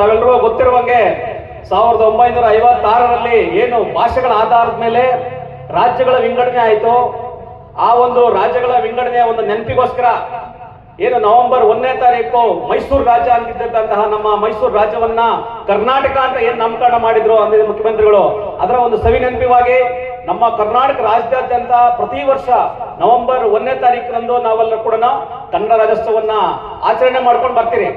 ತಾವೆಲ್ಲರೂ ಗೊತ್ತಿರುವಂಗೆ ಸಾವಿರದ ಒಂಬೈನೂರ ಐವತ್ತಾರರಲ್ಲಿ ಏನು ಭಾಷೆಗಳ ಆಧಾರದ ಮೇಲೆ ರಾಜ್ಯಗಳ ವಿಂಗಡಣೆ ಆಯಿತು. ಆ ಒಂದು ರಾಜ್ಯಗಳ ವಿಂಗಡಣೆಯ ಒಂದು ನೆನಪಿಗೋಸ್ಕರ ಏನು ನವೆಂಬರ್ ಒಂದನೇ ತಾರೀಕು ಮೈಸೂರು ರಾಜ್ಯ ಅಂತಿದ್ದಂತಹ ನಮ್ಮ ಮೈಸೂರು ರಾಜ್ಯವನ್ನ ಕರ್ನಾಟಕ ಅಂತ ಏನ್ ನಾಮಕರಣ ಮಾಡಿದ್ರು ಅಂದಿದ್ದ ಮುಖ್ಯಮಂತ್ರಿಗಳು, ಅದರ ಒಂದು ಸವಿ ನೆನಪಿವಾಗಿ ನಮ್ಮ ಕರ್ನಾಟಕ ರಾಜ್ಯಾದ್ಯಂತ ಪ್ರತಿ ವರ್ಷ ನವೆಂಬರ್ ಒಂದನೇ ತಾರೀಕಿನಂದು ನಾವೆಲ್ಲರೂ ಕೂಡ ಕನ್ನಡ ರಾಜ್ಯೋತ್ಸವನ್ನ ಆಚರಣೆ ಮಾಡ್ಕೊಂಡು ಬರ್ತೀರಿ.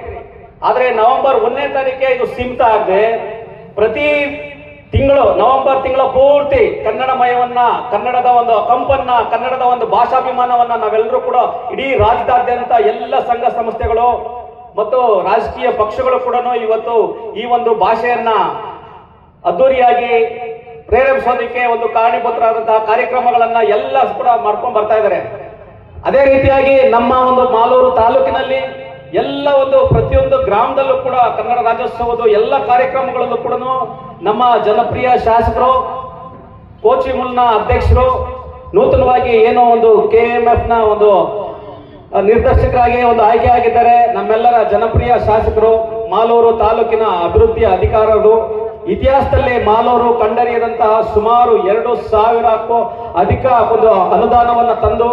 ಆದ್ರೆ ನವೆಂಬರ್ ಒಂದನೇ ತಾರೀಕೆ ಇದು ಸೀಮಿತ ಆಗದೆ ಪ್ರತಿ ತಿಂಗಳು, ನವೆಂಬರ್ ತಿಂಗಳ ಪೂರ್ತಿ ಕನ್ನಡಮಯವನ್ನ, ಕನ್ನಡದ ಒಂದು ಕಂಪನ್ನ, ಕನ್ನಡದ ಒಂದು ಭಾಷಾಭಿಮಾನವನ್ನ ನಾವೆಲ್ಲರೂ ಕೂಡ ಇಡೀ ರಾಜ್ಯದಾದ್ಯಂತ ಎಲ್ಲ ಸಂಘ ಸಂಸ್ಥೆಗಳು ಮತ್ತು ರಾಜಕೀಯ ಪಕ್ಷಗಳು ಕೂಡ ಇವತ್ತು ಈ ಒಂದು ಭಾಷೆಯನ್ನ ಅದ್ದೂರಿಯಾಗಿ ಪ್ರೇರೇಪಿಸೋದಕ್ಕೆ ಒಂದು ಕಾರಣೀಭೂತರಾದಂತಹ ಕಾರ್ಯಕ್ರಮಗಳನ್ನ ಎಲ್ಲ ಕೂಡ ಮಾಡ್ಕೊಂಡು ಬರ್ತಾ ಇದ್ದಾರೆ. ಅದೇ ರೀತಿಯಾಗಿ ನಮ್ಮ ಒಂದು ಮಾಲೂರು ತಾಲೂಕಿನಲ್ಲಿ ಎಲ್ಲ ಒಂದು ಪ್ರತಿಯೊಂದು ಗ್ರಾಮದಲ್ಲೂ ಕೂಡ, ಕನ್ನಡ ರಾಜ್ಯೋತ್ಸವದ ಎಲ್ಲ ಕಾರ್ಯಕ್ರಮಗಳಲ್ಲೂ ಕೂಡ ನಮ್ಮ ಜನಪ್ರಿಯ ಶಾಸಕರು, ಕೋಚಿಮುಲ್ನ ಅಧ್ಯಕ್ಷರು, ನೂತನವಾಗಿ ಏನೋ ಒಂದು ಕೆ ಎಂ ಎಫ್ನ ಒಂದು ನಿರ್ದೇಶಕರಾಗಿ ಒಂದು ಆಯ್ಕೆ ಆಗಿದ್ದಾರೆ. ನಮ್ಮೆಲ್ಲರ ಜನಪ್ರಿಯ ಶಾಸಕರು, ಮಾಲೂರು ತಾಲೂಕಿನ ಅಭಿವೃದ್ಧಿ ಅಧಿಕಾರರು. ಇತಿಹಾಸದಲ್ಲಿ ಮಾಲೂರು ಕಂಡರಿಯದಂತಹ ಸುಮಾರು ಎರಡು ಸಾವಿರಕ್ಕೂ ಅಧಿಕ ಒಂದು ಅನುದಾನವನ್ನು ತಂದು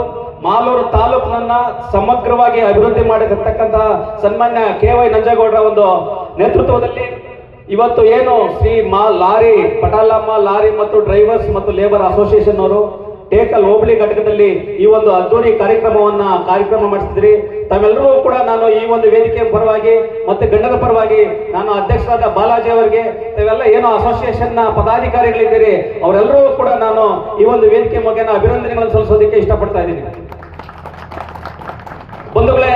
ಮಾಲೂರು ತಾಲೂಕಿನನ್ನ ಸಮಗ್ರವಾಗಿ ಅಭಿವೃದ್ಧಿ ಮಾಡಿರತಕ್ಕಂತಹ ಸನ್ಮಾನ್ಯ ಕೆ ವೈ ನಂಜೇಗೌಡರ ಒಂದು ನೇತೃತ್ವದಲ್ಲಿ ಇವತ್ತು ಏನು ಶ್ರೀ ಮಾ ಲಾರಿ, ಪಟಾಲಮ್ಮ ಲಾರಿ ಮತ್ತು ಡ್ರೈವರ್ಸ್ ಮತ್ತು ಲೇಬರ್ ಅಸೋಸಿಯೇಷನ್ ಅವರು ಟೇಕಲ್ ಹೋಬಳಿ ಘಟಕದಲ್ಲಿ ಈ ಒಂದು ಅದ್ದೂರಿ ಕಾರ್ಯಕ್ರಮವನ್ನ ಕಾರ್ಯಕ್ರಮ ಮಾಡಿಸಿದ್ರಿ. ತಾವೆಲ್ಲರೂ ಕೂಡ ನಾನು ಈ ಒಂದು ವೇದಿಕೆ ಪರವಾಗಿ ಮತ್ತೆ ಗಂಡದ ಪರವಾಗಿ ನಾನು ಅಧ್ಯಕ್ಷರಾದ ಬಾಲಾಜಿ ಅವರಿಗೆ, ತಾವೆಲ್ಲ ಏನು ಅಸೋಸಿಯೇಷನ್ನ ಪದಾಧಿಕಾರಿಗಳಿದ್ದೀರಿ, ಅವರೆಲ್ಲರೂ ಕೂಡ ನಾನು ಈ ಒಂದು ವೇದಿಕೆ ಮಗನ ಅಭಿನಂದನೆಗಳನ್ನು ಸಲ್ಲಿಸೋದಕ್ಕೆ ಇಷ್ಟಪಡ್ತಾ ಇದ್ದೀನಿ. ಬಂಧುಗಳೇ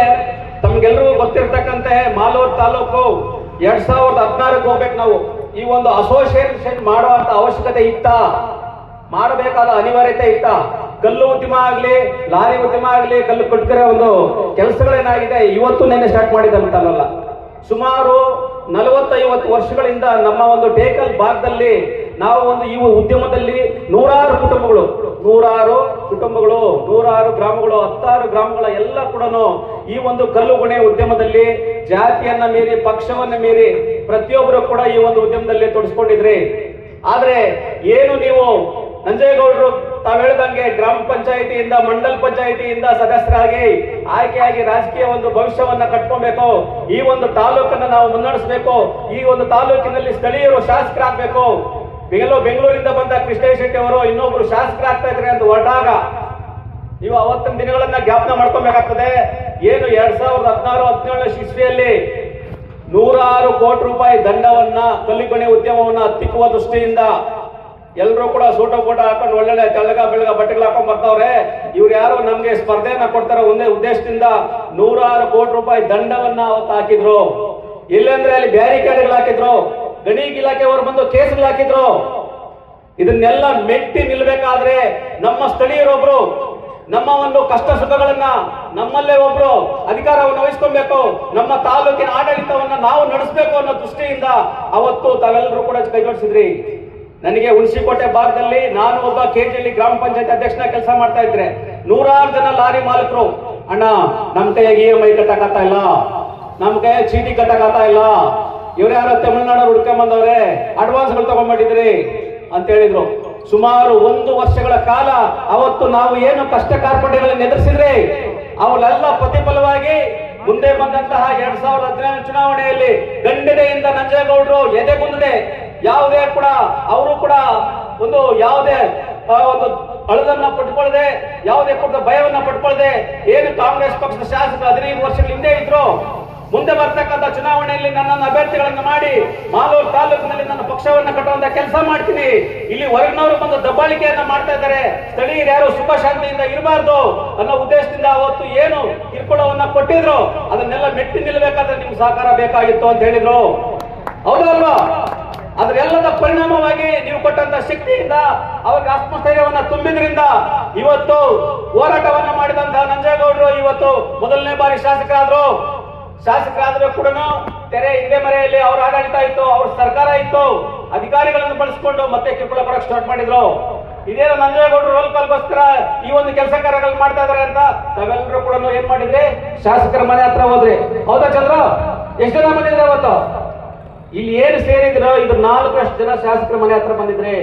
ತಮ್ಗೆಲ್ಲರೂ ಗೊತ್ತಿರ್ತಕ್ಕಂತೆ ಮಾಲೂರು ತಾಲೂಕು ಎರಡ್ ಸಾವಿರದ ಹದಿನಾರಕ್ಕೆ ಹೋಗ್ಬೇಕು ನಾವು. ಈ ಒಂದು ಅಸೋಸಿಯೇಷನ್ ಮಾಡುವಂತ ಅವಶ್ಯಕತೆ ಇತ್ತ? ಮಾಡಬೇಕಾದ ಅನಿವಾರ್ಯತೆ ಇತ್ತ? ಕಲ್ಲು ಉದ್ಯಮ ಆಗ್ಲಿ, ಲಾರಿ ಉದ್ಯಮ ಆಗ್ಲಿ, ಕಲ್ಲು ಕಟ್ಕರೆ ಒಂದು ಕೆಲಸಗಳೇನಾಗಿದೆ? ಇವತ್ತು ನೆನ್ನೆ ಸ್ಟಾರ್ಟ್ ಮಾಡಿದಂತಲ್ಲ ಸುಮಾರು ನಲವತ್ತೈವತ್ತು ವರ್ಷಗಳಿಂದ ನಮ್ಮ ಒಂದು ಟೇಕಲ್ ಭಾಗದಲ್ಲಿ ನಾವು ಒಂದು ಈ ಉದ್ಯಮದಲ್ಲಿ ನೂರಾರು ಕುಟುಂಬಗಳು ನೂರಾರು ಕುಟುಂಬಗಳು, ನೂರಾರು ಗ್ರಾಮಗಳು, ಹತ್ತಾರು ಗ್ರಾಮಗಳ ಎಲ್ಲ ಕೂಡ ಈ ಒಂದು ಕಲ್ಲು ಗುಣೆ ಉದ್ಯಮದಲ್ಲಿ ಜಾತಿಯನ್ನ ಮೀರಿ, ಪಕ್ಷವನ್ನ ಮೀರಿ ಪ್ರತಿಯೊಬ್ಬರು ಕೂಡ ಈ ಒಂದು ಉದ್ಯಮದಲ್ಲಿ ತೊಡಸ್ಕೊಂಡಿದ್ರಿ ಆದ್ರೆ ಏನು ನೀವು ನಂಜೇಗೌಡರು ತಾವ್ ಹೇಳ್ದಂಗೆ ಗ್ರಾಮ ಪಂಚಾಯಿತಿಯಿಂದ, ಮಂಡಲ್ ಪಂಚಾಯಿತಿಯಿಂದ ಸದಸ್ಯರಾಗಿ ಆಯ್ಕೆಯಾಗಿ ರಾಜಕೀಯ ಒಂದು ಭವಿಷ್ಯವನ್ನ ಕಟ್ಕೊಬೇಕು, ಈ ಒಂದು ತಾಲೂಕನ್ನ ನಾವು ಮುನ್ನಡೆಸಬೇಕು, ಈ ಒಂದು ತಾಲೂಕಿನಲ್ಲಿ ಸ್ಥಳೀಯರು ಶಾಸಕರಾಗಬೇಕು ಬೆಂಗಳೂರು ಬೆಂಗಳೂರಿಂದ ಬಂದ ಕೃಷ್ಣ ಶೆಟ್ಟಿ ಅವರು ಇನ್ನೊಬ್ರು ಶಾಸಕರಾಗ್ತಾ ಇದ್ರೆ ಅಂತ ಹೊರಟಾಗ ನೀವು ಅವತ್ತಿನ ದಿನಗಳನ್ನ ಜ್ಞಾಪನ ಮಾಡ್ಕೊಬೇಕಾಗ್ತದೆ. ಏನು ಎರಡ್ ಸಾವಿರದ ಹದಿನಾರು, ಹದಿನೇಳನೇ ಶಿಸ್ವಿಯಲ್ಲಿ ನೂರಾರು ಕೋಟಿ ರೂಪಾಯಿ ದಂಡವನ್ನ ಕಲ್ಲಿಕೊಣೆ ಉದ್ಯಮವನ್ನ ಹತ್ತಿಕ್ಕುವ ದೃಷ್ಟಿಯಿಂದ ಎಲ್ಲರೂ ಕೂಡ ಸೂಟ ಫೋಟ ಹಾಕೊಂಡು ಒಳ್ಳೊಳ್ಳೆ ತೆಳ್ಳಗ ಬೆಳಗ ಬಟ್ಟೆಗಳು ಹಾಕೊಂಡ್ ಬರ್ತಾವ್ರೆ. ಇವ್ರು ಯಾರು ನಮ್ಗೆ ಸ್ಪರ್ಧೆಯನ್ನ ಕೊಡ್ತಾರ ಒಂದೇ ಉದ್ದೇಶದಿಂದ ನೂರಾರು ಕೋಟಿ ರೂಪಾಯಿ ದಂಡವನ್ನ ಅವತ್ತು ಹಾಕಿದ್ರು. ಇಲ್ಲಂದ್ರೆ ಅಲ್ಲಿ ಬ್ಯಾರಿಕೇಡ್ಗಳು ಹಾಕಿದ್ರು. ಗಣಿ ಇಲಾಖೆಯವರು ಬಂದು ಕೇಸರಿ ಹಾಕಿದ್ರು. ಇದನ್ನೆಲ್ಲ ಮೆಟ್ಟಿ ನಿಲ್ಬೇಕಾದ್ರೆ ನಮ್ಮ ಸ್ಥಳೀಯರೊಬ್ರು ನಮ್ಮ ಒಂದು ಕಷ್ಟ ಸುಖಗಳನ್ನ ನಮ್ಮಲ್ಲೇ ಒಬ್ರು ಅಧಿಕಾರವನ್ನು ವಹಿಸ್ಕೊಬೇಕು, ನಮ್ಮ ತಾಲೂಕಿನ ಆಡಳಿತವನ್ನ ನಾವು ನಡೆಸಬೇಕು ಅನ್ನೋ ದೃಷ್ಟಿಯಿಂದ ಅವತ್ತು ತಾವೆಲ್ಲರೂ ಕೂಡ ಕೈಗೊಳಿಸಿದ್ರಿ ನನಗೆ ಹುಣಸಿಕೋಟೆ ಭಾಗದಲ್ಲಿ ನಾನು ಒಬ್ಬ ಕೆಜಿಯಲ್ಲಿ ಗ್ರಾಮ ಪಂಚಾಯತ್ ಅಧ್ಯಕ್ಷನ ಕೆಲಸ ಮಾಡ್ತಾ ಇದ್ರೆ ನೂರಾರು ಜನ ಲಾರಿ ಮಾಲೀಕರು, ಅಣ್ಣ, ನಮ್ ಕೈಯಾಗ ಇ ಎಂ ಐ ಇಲ್ಲ, ನಮ್ ಕೈಯಾಗ ಚೀಟಿ ಕಟ್ಟಕತ್ತಾ ಇಲ್ಲ ಇವ್ರು ಯಾರೋ ತಮಿಳ್ನಾಡು ಹುಡ್ಕೊಂಡ್ ಬಂದವ್ರೆ ಅಡ್ವಾನ್ಸ್ಗಳು ತಗೊಂಡ್ಬಿಟ್ಟಿದ್ರಿ ಅಂತ ಹೇಳಿದ್ರು. ಸುಮಾರು ಒಂದು ವರ್ಷಗಳ ಕಾಲ ಅವತ್ತು ನಾವು ಏನು ಕಷ್ಟ ಕಾರ್ಪಣ್ಯಗಳನ್ನು ಎದುರಿಸಿದ್ರೆ? ಅವರೆಲ್ಲ ಪ್ರತಿಫಲವಾಗಿ ಮುಂದೆ ಬಂದಂತಹ ಎರಡ್ ಸಾವಿರದ ಹದಿನೇಳು ಚುನಾವಣೆಯಲ್ಲಿ ಗಂಡಿಡೆಯಿಂದ ನಂಜೇಗೌಡರು ಎದೆ ಮುಂದೆ ಯಾವುದೇ ಕೂಡ, ಅವರು ಕೂಡ ಒಂದು ಯಾವುದೇ ಒಂದು ಅಳದನ್ನ ಪಟ್ಕೊಳ್ಳದೆ ಯಾವುದೇ ಕೂಡ ಭಯವನ್ನ ಪಟ್ಕೊಳ್ಳದೆ ಏನು ಕಾಂಗ್ರೆಸ್ ಪಕ್ಷದ ಶಾಸಕರು ಹದಿನೈದು ವರ್ಷಗಳ ಹಿಂದೆ ಇದ್ರು. ಮುಂದೆ ಬರ್ತಕ್ಕಂಥ ಚುನಾವಣೆಯಲ್ಲಿ ನನ್ನನ್ನು ಅಭ್ಯರ್ಥಿಗಳನ್ನ ಮಾಡಿ ಮಾಲೂರು ತಾಲೂಕಿನಲ್ಲಿ ನನ್ನ ಪಕ್ಷವನ್ನ ಕಟ್ಟುವಂತ ಕೆಲಸ ಮಾಡ್ತೀನಿ. ಇಲ್ಲಿ ಹೊರಗಿನವರು ಬಂದು ದಬ್ಬಾಳಿಕೆಯನ್ನ ಮಾಡ್ತಾ ಇದ್ದಾರೆ. ಸ್ಥಳೀಯರು ಯಾರು ಸುಖ ಶಾಂತಿಯಿಂದ ಇರಬಾರ್ದು ಅನ್ನೋ ಉದ್ದೇಶದಿಂದ ಅವತ್ತು ಏನು ಕಿರುಕುಳವನ್ನ ಕೊಟ್ಟಿದ್ರು, ಅದನ್ನೆಲ್ಲ ಮೆಟ್ಟಿ ನಿಲ್ಲಬೇಕಾದ್ರೆ ನಿಮ್ಗೆ ಸಹಕಾರ ಬೇಕಾಗಿತ್ತು ಅಂತ ಹೇಳಿದ್ರು. ಹೌದಲ್ವಾ ಅದರೆಲ್ಲದ ಪರಿಣಾಮವಾಗಿ ನೀವು ಕೊಟ್ಟಂತ ಶಕ್ತಿಯಿಂದ, ಅವ್ರಿಗೆ ಆತ್ಮಸ್ಥೈರ್ಯವನ್ನ ತುಂಬಿದ್ರಿಂದ ಇವತ್ತು ಹೋರಾಟವನ್ನ ಮಾಡಿದಂತಹ ನಂಜೇಗೌಡರು ಇವತ್ತು ಮೊದಲನೇ ಬಾರಿ ಶಾಸಕರಾದ್ರು. ಶಾಸಕರಾದ್ರೆ ಕೂಡ ತೆರೆ ಹಿಂದೆ ಮರೆಯಲ್ಲಿ ಅವ್ರ ಆಡಳಿತ ಇತ್ತು, ಅವ್ರ ಸರ್ಕಾರ ಇತ್ತು, ಅಧಿಕಾರಿಗಳನ್ನು ಬಳಸಿಕೊಂಡು ಮತ್ತೆ ಕಿರುಕುಳ ಕೊಡಕ್ ಸ್ಟಾರ್ಟ್ ಮಾಡಿದ್ರು. ಇದೇನ ನಂಜೇಗೌಡರು ರೋಲ್ ಕಾಲ್ಗೋಸ್ಕರ ಈ ಒಂದು ಕೆಲಸ ಕಾರ್ಯಗಳು ಮಾಡ್ತಾ ಇದಾರೆ ಅಂತ ತಾವೆಲ್ಲರೂ ಕೂಡ ಏನ್ ಮಾಡಿದ್ರಿ? ಶಾಸಕರ ಮನೆ ಹತ್ರ ಹೋದ್ರಿ. ಹೌದಾ ಚಂದ್ರ? ಎಷ್ಟು ಜನ ಬಂದಿದ್ರೆ ಅವತ್ತು? ಇಲ್ಲಿ ಏನು ಸೇರಿದ್ರು ಇದು ನಾಲ್ಕಷ್ಟು ಜನ ಶಾಸಕರ ಮನೆ ಹತ್ರ ಬಂದಿದ್ರಿ.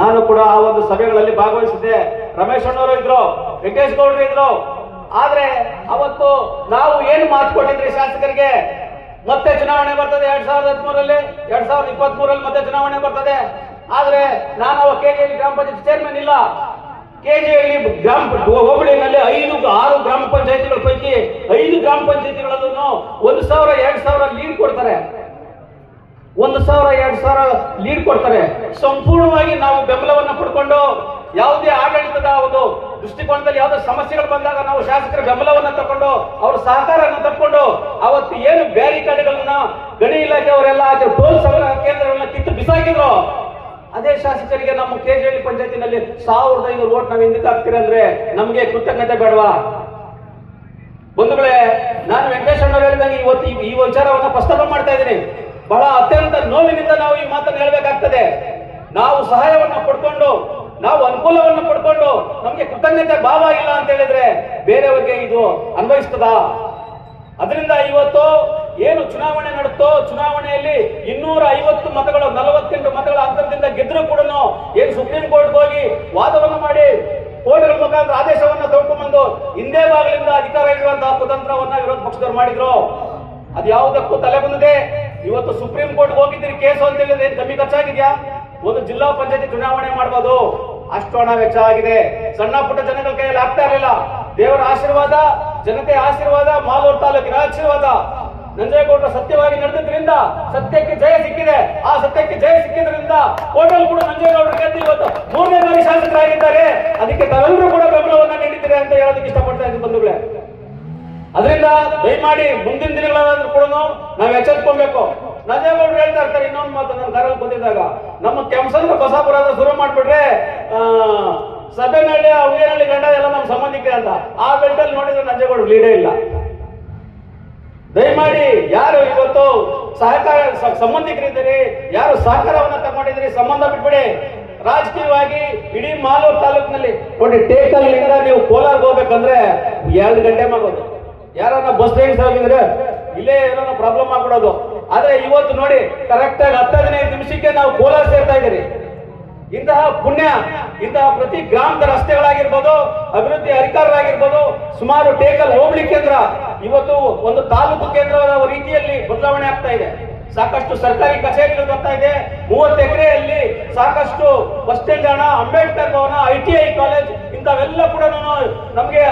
ನಾನು ಕೂಡ ಆ ಒಂದು ಸಭೆಗಳಲ್ಲಿ ಭಾಗವಹಿಸಿದ್ದೆ. ರಮೇಶ್ ಅಣ್ಣವರು ಇದ್ರು, ವೆಂಕಟೇಶ್ ಗೌಡ್ರು ಇದ್ರು. ಆದ್ರೆ ಅವತ್ತು ನಾವು ಏನು ಮಾತು ಕೊಟ್ಟಿದ್ರಿ ಶಾಸಕರಿಗೆ? ಮತ್ತೆ ಚುನಾವಣೆ ಬರ್ತದೆ ಎರಡ್ ಸಾವಿರದ ಹದಿಮೂರಲ್ಲಿ ಎರಡ್ ಸಾವಿರದ ಇಪ್ಪತ್ತ್ ಮೂರಲ್ಲಿ ಮತ್ತೆ ಚುನಾವಣೆ ಬರ್ತದೆ. ಆದ್ರೆ ನಾನು ಅವ ಕೆಜಿಯಲ್ಲಿ ಗ್ರಾಮ ಪಂಚಾಯತ್ ಚೇರ್ಮನ್ ಇಲ್ಲ. ಕೆಜಿಯಲ್ಲಿ ಗ್ರಾಮ ಹೋಬಳಿನಲ್ಲಿ ಐದು, ಆರು ಗ್ರಾಮ ಪಂಚಾಯತಿಗಳ ಪೈಕಿ ಐದು ಗ್ರಾಮ ಪಂಚಾಯತಿಗಳಲ್ಲೂ ಒಂದು ಸಾವಿರ, ಎರಡ್ ಸಾವಿರ ಲೀಡ್ ಕೊಡ್ತಾರೆ. ಒಂದು ಸಾವಿರ, ಎರಡು ಸಾವಿರ ಲೀಡ್ ಕೊಡ್ತಾರೆ. ಸಂಪೂರ್ಣವಾಗಿ ನಾವು ಬೆಂಬಲವನ್ನು ಪಡ್ಕೊಂಡು ಯಾವುದೇ ಆಡಳಿತದ ಒಂದು ದೃಷ್ಟಿಕೋನದಲ್ಲಿ ಯಾವುದೇ ಸಮಸ್ಯೆಗಳು ಬಂದಾಗ ನಾವು ಶಾಸಕರ ಬೆಂಬಲವನ್ನು ತಕೊಂಡು ಅವ್ರ ಸಹಕಾರವನ್ನು ತಕೊಂಡು ಅವತ್ತು ಏನು ಬ್ಯಾರಿಕೇಡ್ಗಳನ್ನ ಗಣಿ ಇಲಾಖೆಯವರೆಲ್ಲ ಹಾಕಿ ಟೋಲ್ ಸಂಗ್ರಹ ಕೇಂದ್ರಗಳನ್ನ ಕಿತ್ತು ಬಿಸಾಕಿದ್ರು. ಅದೇ ಶಾಸಕರಿಗೆ ನಮ್ಮ ಕೆಜೆಹಳ್ಳಿ ಪಂಚಾಯತಿನಲ್ಲಿ ಸಾವಿರದ ಐನೂರು ಓಟ್ ನಾವು ಹಿಂದಕ್ಕೆ ಹಾಕ್ತೀರಿ ಅಂದ್ರೆ ನಮಗೆ ಕೃತಜ್ಞತೆ ಬೇಡವಾ? ಬಂಧುಗಳೇ, ನಾನು ವೆಂಕಟೇಶ್ ಹೇಳಿದಂಗೆ ಇವತ್ತು ಈ ವಿಚಾರವನ್ನ ಪ್ರಸ್ತಾಪ ಮಾಡ್ತಾ ಇದ್ದೀನಿ. ಬಹಳ ಅತ್ಯಂತ ನೋವಿನಿಂದ ನಾವು ಈ ಮಾತನ್ನು ಹೇಳಬೇಕಾಗ್ತದೆ. ನಾವು ಸಹಾಯವನ್ನು ಪಡ್ಕೊಂಡು, ನಾವು ಅನುಕೂಲವನ್ನು ಪಡ್ಕೊಂಡು ನಮಗೆ ಕೃತಜ್ಞತೆ ಭಾವ ಇಲ್ಲ ಅಂತ ಹೇಳಿದ್ರೆ ಬೇರೆಯವರಿಗೆ ಇದು ಅನ್ವಯಿಸ್ತದ? ಅದರಿಂದ ಇವತ್ತು ಏನು ಚುನಾವಣೆ ನಡುತ್ತೋ ಚುನಾವಣೆಯಲ್ಲಿ ಇನ್ನೂರ ಐವತ್ತು ಮತಗಳು, ನಲವತ್ತೆಂಟು ಮತಗಳ ಅಂತರದಿಂದ ಗೆದ್ದರೂ ಕೂಡ ಏನು ಸುಪ್ರೀಂ ಕೋರ್ಟ್ ಹೋಗಿ ವಾದವನ್ನು ಮಾಡಿ ಕೋರ್ಟ್ಗಳ ಮುಖಾಂತರ ಆದೇಶವನ್ನ ತಗೊಂಡ್ಬಂದು ಹಿಂದೆ ಭಾಗದಿಂದ ಅಧಿಕಾರ ಇರುವಂತಹ ಕುತಂತ್ರವನ್ನ ವಿರೋಧ ಪಕ್ಷದವರು ಮಾಡಿದ್ರು. ಅದು ಯಾವುದಕ್ಕೂ ತಲೆ ಬಂದಿದೆ. ಇವತ್ತು ಸುಪ್ರೀಂ ಕೋರ್ಟ್ ಹೋಗಿದ್ದೀರಿ ಕೇಸು ಅಂತ ಹೇಳಿದ್ರೆ ಏನ್ ಕಮ್ಮಿ ಖರ್ಚಾಗಿದ್ಯಾ? ಒಂದು ಜಿಲ್ಲಾ ಪಂಚಾಯತಿ ಚುನಾವಣೆ ಮಾಡಬಹುದು ಅಷ್ಟು ಹಣ ವೆಚ್ಚ ಆಗಿದೆ. ಸಣ್ಣ ಪುಟ್ಟ ಜನಗಳ ಕೈಯಲ್ಲಿ ಆಗ್ತಾ ಇರಲಿಲ್ಲ. ದೇವರ ಆಶೀರ್ವಾದ, ಜನತೆ ಆಶೀರ್ವಾದ, ಮಾಲೂರು ತಾಲೂಕಿನ ಆಶೀರ್ವಾದ. ನಂಜೇಗೌಡರು ಸತ್ಯವಾಗಿ ನಡೆದಿದ್ರಿಂದ ಸತ್ಯಕ್ಕೆ ಜಯ ಸಿಕ್ಕಿದೆ. ಆ ಸತ್ಯಕ್ಕೆ ಜಯ ಸಿಕ್ಕಿದ್ರಿಂದ ಹೋಟೆಲ್ ಕೂಡ ನಂಜೇಗೌಡರು ಗೆದ್ದು ಇವತ್ತು ಮೂರನೇ ಬಾರಿ ಶಾಸಕರಾಗಿದ್ದಾರೆ. ಅದಕ್ಕೆ ತಾವೆಲ್ಲರೂ ಕೂಡ ಬೆಂಬಲವನ್ನ ನೀಡಿದ್ದೀರಿ ಅಂತ ಹೇಳೋದಕ್ಕೆ ಇಷ್ಟಪಡ್ತಾ ಇದ್ದೀನಿ ಬಂಧುಗಳೇ ಅದರಿಂದ ದಯಮಾಡಿ ಮುಂದಿನ ದಿನಗಳಾದ್ರೂ ಕೂಡ ನಾವು ಎಚ್ಚೆತ್ಕೊಬೇಕು ನಂಜೇಗೌಡರು ಹೇಳ್ತಾ ಇರ್ತಾರೆ, ಇನ್ನೊಂದು ಮಾತು ನನ್ನ ಕಾರಲ್ಲಿ ಬಂದಿದ್ದಾಗ, ನಮ್ಮ ಕೆಂಸಂದ್ರ ಬಸಾಪುರ ಶುರು ಮಾಡ್ಬಿಟ್ರೆ ಸಭೆ ಮೇಲೆ ಉಯ್ಯನಹಳ್ಳಿ ಗಂಡ ಎಲ್ಲ ನಮ್ಮ ಸಂಬಂಧಿಕರೇ ಅಂತ. ಆ ಬೆಲ್ಟಲ್ಲಿ ನೋಡಿದ್ರೆ ನಂಜೇಗೌಡರು ಲೀಡೇ ಇಲ್ಲ. ದಯಮಾಡಿ ಯಾರು ಇವತ್ತು ಸಹಕಾರ ಸಂಬಂಧಿಕರಿದ್ದೀರಿ, ಯಾರು ಸಹಕಾರವನ್ನ ತಗೊಂಡಿದ್ದೀರಿ, ಸಂಬಂಧ ಬಿಟ್ಬಿಡಿ. ರಾಜಕೀಯವಾಗಿ ಇಡೀ ಮಾಲೂರು ತಾಲೂಕಿನಲ್ಲಿ ಒಂದು ಟೇಕಲ್ ನೀವು ಕೋಲಾರ್ಗೆ ಹೋಗ್ಬೇಕಂದ್ರೆ ಎರಡು ಗಂಟೆ ಆಗೋದು ಯಾರನ್ನ ಬಸ್ ಹೋಗಿದ್ರೆ ಇಲ್ಲೇ ಏನೋ ಪ್ರಾಬ್ಲಮ್ ಆಗ್ಬಿಡೋದು. ಆದ್ರೆ ಇವತ್ತು ನೋಡಿ ಕರೆಕ್ಟ್ ಆಗಿ ಹತ್ತು ಹದಿನೈದು ನಿಮಿಷಕ್ಕೆ ನಾವು ಕೋಲಾರ ಸೇರ್ತಾ ಇದ್ದೀರಿ. ಇಂತಹ ಪುಣ್ಯ, ಇಂತಹ ಪ್ರತಿ ಗ್ರಾಮದ ರಸ್ತೆಗಳಾಗಿರ್ಬೋದು, ಅಭಿವೃದ್ಧಿ ಅಧಿಕಾರರಾಗಿರ್ಬೋದು ಸುಮಾರು ಟೇಕಲ್ ಹೋಬಳಿ ಕೇಂದ್ರ, ಇವತ್ತು ಒಂದು ತಾಲೂಕು ಕೇಂದ್ರದ ರೀತಿಯಲ್ಲಿ ಬದಲಾವಣೆ ಆಗ್ತಾ ಇದೆ. ಸಾಕಷ್ಟು ಸರ್ಕಾರಿ ಕಚೇರಿಗಳು ಬರ್ತಾ ಇದೆ. ಮೂವತ್ತು ಎಕರೆಯಲ್ಲಿ ಸಾಕಷ್ಟು bus stand Ambedkar Bhavan, I T I college ಇಂಥವೆಲ್ಲ ಕೂಡ ನಮಗೆ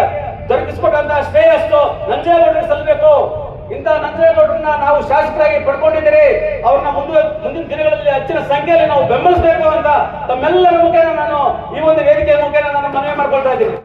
ದೊರಕಿಸ್ಕೊಟ್ಟಂತಹ ಶ್ರೇಯಸ್ಸು ನಂಜೇಗೌಡರಿಗೆ ಸಲ್ಲಬೇಕು. ಇಂತಹ ನಂಜೇಗೌಡರನ್ನ ನಾವು ಶಾಸಕರಾಗಿ ಪಡ್ಕೊಂಡಿದ್ದೀರಿ. ಅವ್ರನ್ನ ಮುಂದೆ ಮುಂದಿನ ದಿನಗಳಲ್ಲಿ ಹೆಚ್ಚಿನ ಸಂಖ್ಯೆಯಲ್ಲಿ ನಾವು ಬೆಂಬಲಿಸಬೇಕು ಅಂತ ತಮ್ಮೆಲ್ಲರ ಮುಖೇನ ನಾನು ಈ ಒಂದು ವೇದಿಕೆಯ ಮುಖೇನ ನಾನು ಮನವಿ ಮಾಡ್ಕೊಳ್ತಾ ಇದ್ದೀನಿ.